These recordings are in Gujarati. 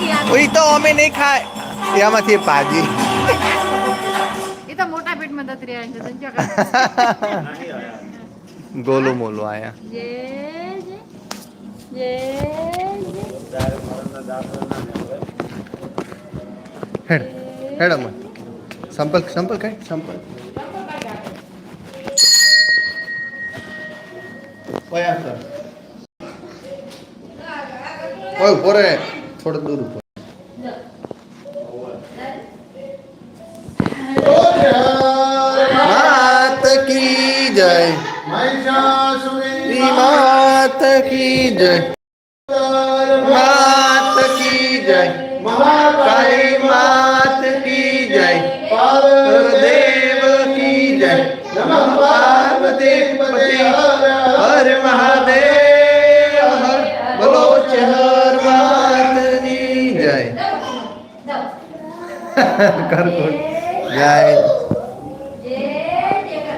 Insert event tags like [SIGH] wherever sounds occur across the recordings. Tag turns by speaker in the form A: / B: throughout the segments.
A: ભાજી
B: તો અમે નહીં ખાય. એમાંથી ભાજી
A: એ તો મોટા પેટમાં દતરી આવે છે [LAUGHS]
B: ગોલું મોલું આયા. હેડ હેડ અમર. સંપલ સંપર્ક કઈ સંપલ. ઓય સર ઓય ઊભો રે થોડું દૂર ઉપર. માત કી જય. માત કી જય. માત કી જય. કાળી માત કી જય. દેવ કી જય. નમઃ પાર્વતી પતિ હર મહાદેવ.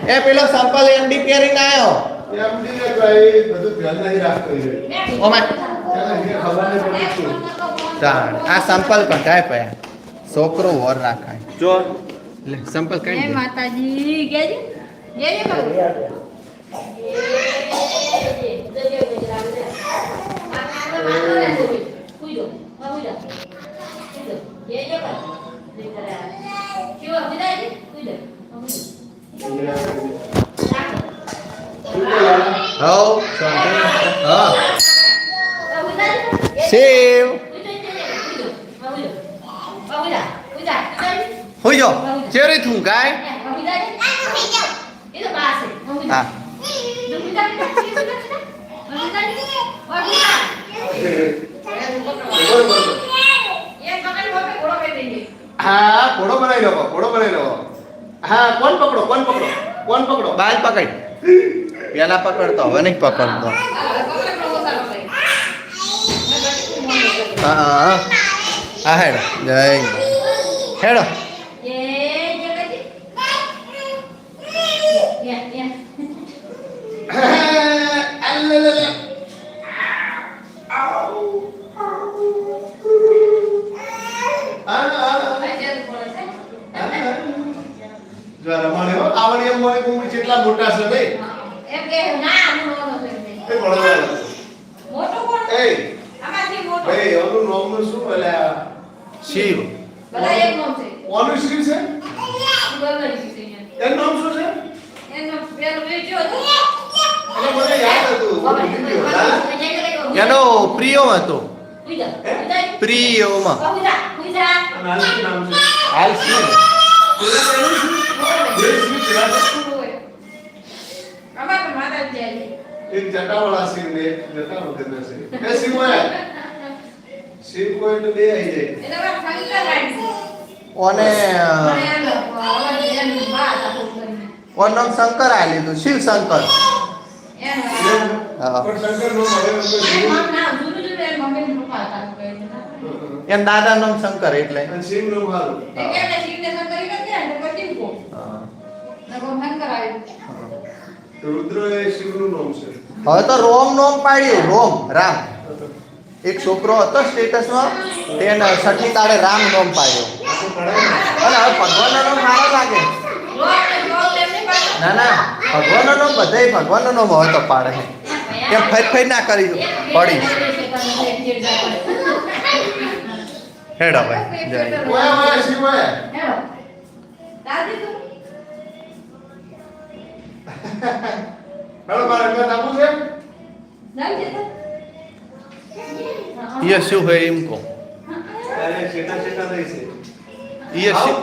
B: એ પેલો સંપલ એમડી પહેરીને આવ્યો ઓમે. તાણ આ સંપલ કઢાય પયા છોકરો વોર રાખાય.
C: જો.
B: લે સંપલ દે.
A: માતાજી બાબુ.
B: હવ શાંતિ હા સેવ હોઈ જો ચેરી તું ગાય હા
C: હા ઘોડો બનાવી લો ઘોડો બનાવી લો હા કોણ પકડો કોણ પકડો કોણ પકડો
B: બાલ પકડ પેલા પકડતો હવે નહીં પકડતો હા હા હા હેડો જય હેડો
C: જો રમાડે હો આવડી એમ મને કુંભી કેટલા મોટા છે નહીં
A: એમ કે ના હું નહોતો એમ
C: એ ભણવા
A: મોટો કોણ
C: એ
A: આમાંથી મોટો
C: ભાઈ ઓનું નામ શું અલ્યા
B: શિવ
A: બધા એક નામ છે
C: શું છે. એનું નામ શું છે?
A: એનો પેલો વેચ્યો હતો
C: મને યાદ હતું.
B: એનો પ્રિયો હતો. પ્રિયોમાં. હાલ
C: શું. એક જટાવાળા સિંહ ને જટા વગરના સિંહ એ સિંહ હોય. સિંહ કોઈ તો બે આવી જાય.
B: ઓને
A: મને એમ લખો, ઓલા જેની વાત આપો કરીને.
B: ઓનું નામ શંકર આ લીધું શિવ. શંકર
A: એમ
B: દાદા નામ શંકર એટલે. હવે તો રોમ નોમ પાડ્યું રોમ રામ. એક છોકરો હતો સ્ટેટસમાં તેને છઠ્ઠી તાળે રામ નોમ પાડ્યો. અને હવે ભગવાનનો નામ સારો લાગે.
A: ને પાડો.
B: ના ભગવાનનો નામ બધાય ભગવાનનો નામ તો પાડે. છે એમ ફરી ફરી ના કરી પડી હેડો ભાઈ જય. શું है એમ કહો.
C: Iya
B: sih.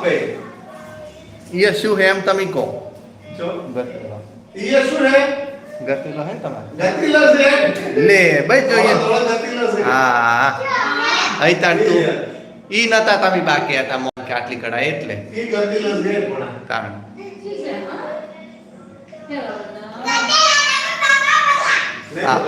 C: Iya
B: sih hem tami ko. Iya sih
C: hem.
B: ગતિલો હે? તમારે?
C: ગતિલો છે
B: લે ભાઈ જોઈએ
C: ગતિલો
B: હા. અહીં તાર તું. ઈ નતા તમે બાકી હતા મોન કે આટલી કડા એટલે.
C: ઈ ગતિલો છે પણ
A: તાર હા.